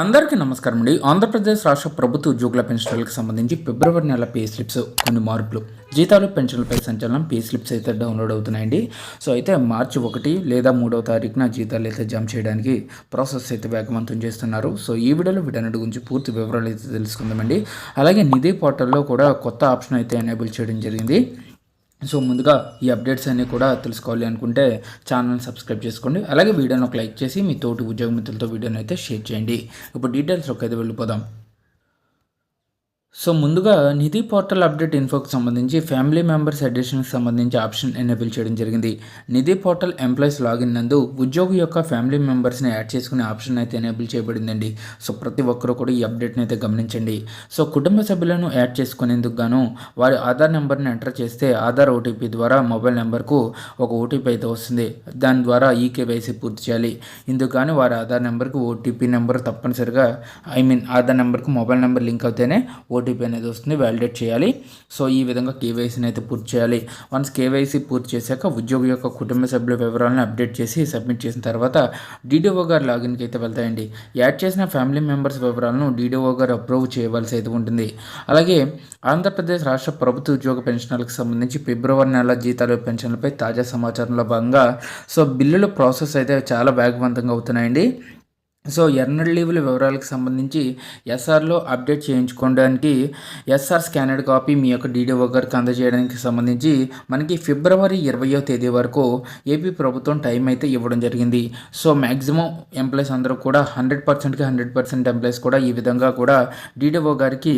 అందరికీ నమస్కారం అండి. ఆంధ్రప్రదేశ్ రాష్ట్ర ప్రభుత్వ ఉద్యోగుల పెన్షన్లకు సంబంధించి ఫిబ్రవరి నెల పే స్లిప్స్ కొన్ని మార్పులు. జీతాలు పెన్షన్లపై సంచలనం పే స్లిప్స్ అయితే డౌన్లోడ్ అవుతున్నాయండి. సో అయితే మార్చి ఒకటి లేదా మూడవ తారీఖున జీతాలు అయితే జమ చేయడానికి ప్రాసెస్ అయితే వేగవంతం చేస్తున్నారు. సో ఈ వీడియోలో వీటన్నిటి గురించి పూర్తి వివరాలు అయితే తెలుసుకుందామండి. అలాగే నిధి పోర్టల్లో కూడా కొత్త ఆప్షన్ అయితే ఎనేబుల్ చేయడం జరిగింది. సో ముందుగా ఈ అప్డేట్స్ అన్నీ కూడా తెలుసుకోవాలి అనుకుంటే ఛానల్ సబ్స్క్రైబ్ చేసుకోండి. అలాగే వీడియోని ఒక లైక్ చేసి మీ తోటి ఉద్యోగ మిత్రులతో వీడియోని అయితే షేర్ చేయండి. ఇప్పుడు డీటెయిల్స్లోకి అయితే వెళ్ళిపోదాం. సో ముందుగా నిధి పోర్టల్ అప్డేట్ ఇన్ఫోకి సంబంధించి ఫ్యామిలీ మెంబర్స్ అడిషన్కి సంబంధించి ఆప్షన్ ఎనేబుల్ చేయడం జరిగింది. నిధి పోర్టల్ ఎంప్లాయీస్ లాగిన్ నందు ఉద్యోగి యొక్క ఫ్యామిలీ మెంబర్స్ని యాడ్ చేసుకునే ఆప్షన్ అయితే ఎనేబుల్ చేయబడిందండి. సో ప్రతి ఒక్కరూ కూడా ఈ అప్డేట్ని అయితే గమనించండి. సో కుటుంబ సభ్యులను యాడ్ చేసుకునేందుకు గాను వారి ఆధార్ నెంబర్ని ఎంటర్ చేస్తే ఆధార్ ఓటీపీ ద్వారా మొబైల్ నెంబర్కు ఒక ఓటీపీ అయితే వస్తుంది. దాని ద్వారా ఈ కేవైసీ పూర్తి చేయాలి. ఇందుకు వారి ఆధార్ నెంబర్కు ఓటీపీ నెంబర్ తప్పనిసరిగా ఐ మీన్ ఆధార్ నెంబర్కు మొబైల్ నెంబర్ లింక్ అవుతేనే ఓటీపీ అనేది వస్తుంది వ్యాలిడేట్ చేయాలి. సో ఈ విధంగా కేవైసీని అయితే పూర్తి చేయాలి. వన్స్ కేవైసీ పూర్తి చేశాక ఉద్యోగి యొక్క కుటుంబ సభ్యుల వివరాలను అప్డేట్ చేసి సబ్మిట్ చేసిన తర్వాత డీడీఓ గారు లాగిన్కి అయితే వెళ్తాయండి. యాడ్ చేసిన ఫ్యామిలీ మెంబర్స్ వివరాలను డీడీఓ గారు అప్రూవ్ చేయవలసి అయితే ఉంటుంది. అలాగే ఆంధ్రప్రదేశ్ రాష్ట్ర ప్రభుత్వ ఉద్యోగ పెన్షన్లకు సంబంధించి ఫిబ్రవరి నెల జీతాలు పెన్షన్లపై తాజా సమాచారంలో భాగంగా సో బిల్లుల ప్రాసెస్ అయితే చాలా వేగవంతంగా అవుతున్నాయండి. సో ఎర్నల్ లీవుల వివరాలకు సంబంధించి ఎస్ఆర్లో అప్డేట్ చేయించుకోవడానికి ఎస్ఆర్ స్కానర్డ్ కాపీ మీ యొక్క డీడీఓ గారికి అందజేయడానికి సంబంధించి మనకి ఫిబ్రవరి ఇరవయో తేదీ వరకు ఏపీ ప్రభుత్వం టైం అయితే ఇవ్వడం జరిగింది. సో మ్యాక్సిమం ఎంప్లాయీస్ అందరూ కూడా హండ్రెడ్ పర్సెంట్కి హండ్రెడ్ పర్సెంట్ ఎంప్లాయీస్ కూడా ఈ విధంగా కూడా డీడీఓ గారికి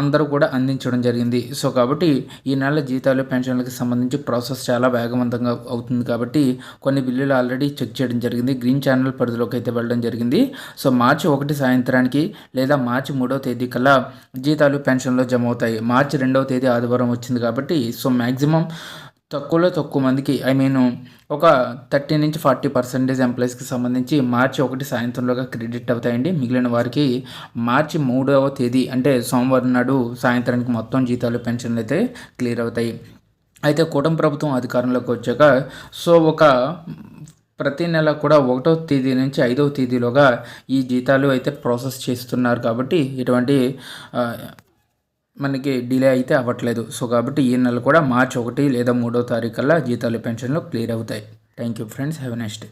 అందరూ కూడా అందించడం జరిగింది. సో కాబట్టి ఈ నెల జీతాలు పెన్షన్లకు సంబంధించి ప్రాసెస్ చాలా వేగవంతంగా అవుతుంది కాబట్టి కొన్ని బిల్లులు ఆల్రెడీ చెక్ చేయడం జరిగింది. గ్రీన్ ఛానల్ పరిధిలోకి అయితే వెళ్ళడం జరిగింది. సో మార్చి ఒకటి సాయంత్రానికి లేదా మార్చి మూడవ తేదీ కల్లా జీతాలు పెన్షన్లో జమ అవుతాయి. మార్చి రెండవ తేదీ ఆదివారం వచ్చింది కాబట్టి సో మ్యాక్సిమం తక్కువలో తక్కువ మందికి ఐ మీన్ ఒక థర్టీ నుంచి ఫార్టీ పర్సెంటేజ్ ఎంప్లాయీస్కి సంబంధించి మార్చి ఒకటి సాయంత్రంలోగా క్రెడిట్ అవుతాయండి. మిగిలిన వారికి మార్చి మూడవ తేదీ అంటే సోమవారం నాడు సాయంత్రానికి మొత్తం జీతాలు పెన్షన్లు అయితే క్లియర్ అవుతాయి. అయితే కూటమి ప్రభుత్వం అధికారంలోకి వచ్చాక సో ఒక ప్రతి నెల కూడా ఒకటో తేదీ నుంచి ఐదవ తేదీలోగా ఈ జీతాలు అయితే ప్రాసెస్ చేస్తున్నారు కాబట్టి ఇటువంటి మనకి డిలే అయితే అవ్వట్లేదు. సో కాబట్టి ఈ నెల కూడా మార్చి ఒకటి లేదా మూడో తారీఖు కల్లా జీతాలు పెన్షన్లు క్లియర్ అవుతాయి. Thank you friends. Have next day.